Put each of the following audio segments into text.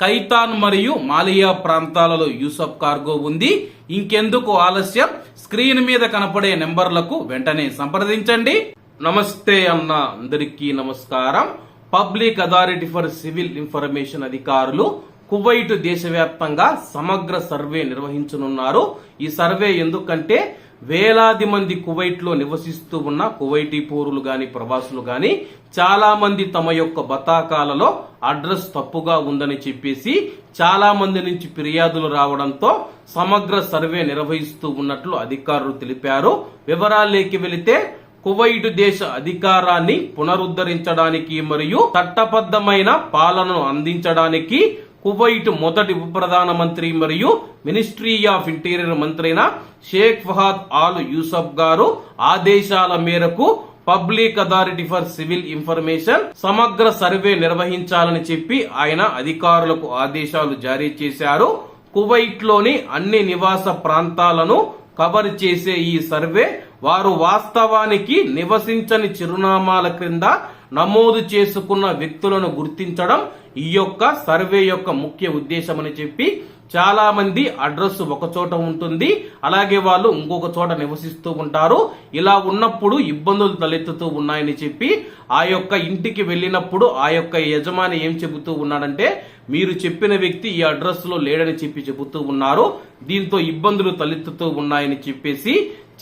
కైతాన్ మరియు మాలియా ప్రాంతాలలో యూసఫ్ కార్గో ఉంది. ఇంకెందుకు ఆలస్యం? స్క్రీన్ మీద కనపడే నెంబర్లకు వెంటనే సంప్రదించండి. నమస్తే అన్న అందరికీ నమస్కారం. Public authority for civil information అధికారులు కువైట్ దేశవ్యాప్తంగా సమగ్ర సర్వే నిర్వహించనున్నారు. ఈ సర్వే ఎందుకంటే వేలాది మంది కువైట్లో నివసిస్తూ ఉన్న కువైటీ పౌరులు గాని ప్రవాసులు గాని చాలా మంది తమ యొక్క బతాకాలలో అడ్రస్ తప్పుగా ఉందని చెప్పేసి చాలా మంది నుంచి ఫిర్యాదులు రావడంతో సమగ్ర సర్వే నిర్వహిస్తూ ఉన్నట్లు అధికారులు తెలిపారు. వివరాల్లోకి వెళితే కువైట్ దేశ అధికారాన్ని పునరుద్ధరించడానికి మరియు చట్టబద్ధమైన పాలనను అందించడానికి కువైట్ మొదటి ఉప ప్రధానమంత్రి మరియు మినిస్ట్రీ ఆఫ్ ఇంటీరియర్ మంత్రి అయిన షేక్ ఫహాద్ ఆల్ యూసఫ్ గారు ఆదేశాల మేరకు public authority for civil information సమగ్ర సర్వే నిర్వహించాలని చెప్పి ఆయన అధికారులకు ఆదేశాలు జారీ చేశారు. కువైట్లోని అన్ని నివాస ప్రాంతాలను కవర్ చేసే ఈ సర్వే వారు వాస్తవానికి నివసించని చిరునామాల క్రింద నమోదు చేసుకున్న వ్యక్తులను గుర్తించడం ఈ యొక్క సర్వే యొక్క ముఖ్య ఉద్దేశం అని చెప్పి చాలా మంది అడ్రస్ ఒక చోట ఉంటుంది. అలాగే వాళ్ళు ఇంకొక చోట నివసిస్తూ ఉంటారు. ఇలా ఉన్నప్పుడు ఇబ్బందులు తలెత్తుతూ ఉన్నాయని చెప్పి ఆ యొక్క ఇంటికి వెళ్ళినప్పుడు ఆ యొక్క యజమాని ఏం చెబుతూ ఉన్నాడంటే మీరు చెప్పిన వ్యక్తి ఈ అడ్రస్లో లేడని చెప్పి చెబుతూ ఉన్నారు. దీంతో ఇబ్బందులు తలెత్తుతూ ఉన్నాయని చెప్పేసి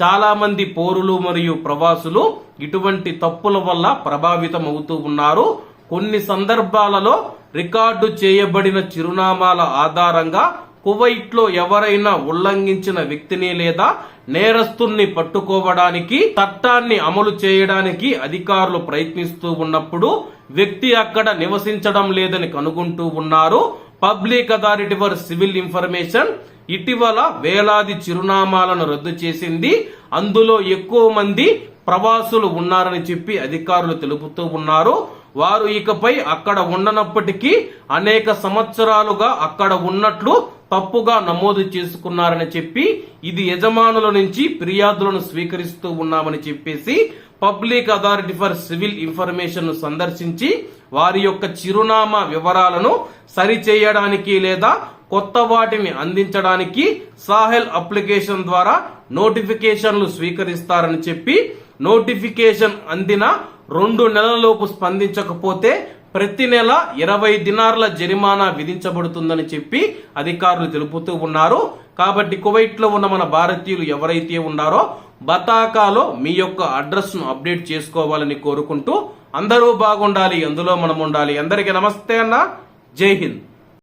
చాలా మంది పౌరులు మరియు ప్రవాసులు ఇటువంటి తప్పుల వల్ల ప్రభావితం అవుతూ ఉన్నారు. కొన్ని సందర్భాలలో రికార్డు చేయబడిన చిరునామాల ఆధారంగా కువైట్లో ఎవరైనా ఉల్లంఘించిన వ్యక్తిని లేదా నేరస్తుల్ని పట్టుకోవడానికి చట్టాన్ని అమలు చేయడానికి అధికారులు ప్రయత్నిస్తూ ఉన్నప్పుడు వ్యక్తి అక్కడ నివసించడం లేదని కనుగొంటూ ఉన్నారు. Public authority for civil information ఇటీవల వేలాది చిరునామాలను రద్దు చేసింది. అందులో ఎక్కువ మంది ప్రవాసులు ఉన్నారని చెప్పి అధికారులు తెలుపుతూ ఉన్నారు. వారు ఇకపై అక్కడ ఉండనప్పటికీ అనేక సంవత్సరాలుగా అక్కడ ఉన్నట్లు తప్పుగా నమోదు చేసుకున్నారని చెప్పి ఇది యజమానుల నుంచి ఫిర్యాదులను స్వీకరిస్తూ ఉన్నామని చెప్పేసి public authority for civil information సందర్శించి వారి యొక్క చిరునామా వివరాలను సరిచేయడానికి లేదా కొత్త వాటిని అందించడానికి సాహెల్ అప్లికేషన్ ద్వారా నోటిఫికేషన్లు స్వీకరిస్తారని చెప్పి నోటిఫికేషన్ అందిన రెండు నెలలలోపు స్పందించకపోతే ప్రతి నెల ఇరవై దినార్ల జరిమానా విధించబడుతుందని చెప్పి అధికారులు తెలుపుతూ ఉన్నారు. కాబట్టి కువైట్లో ఉన్న మన భారతీయులు ఎవరైతే ఉన్నారో బతాకాలో మీ యొక్క అడ్రస్ను అప్డేట్ చేసుకోవాలని కోరుకుంటూ అందరూ బాగుండాలి అందులో మనం ఉండాలి అందరికీ నమస్తే అన్న. జై హింద్.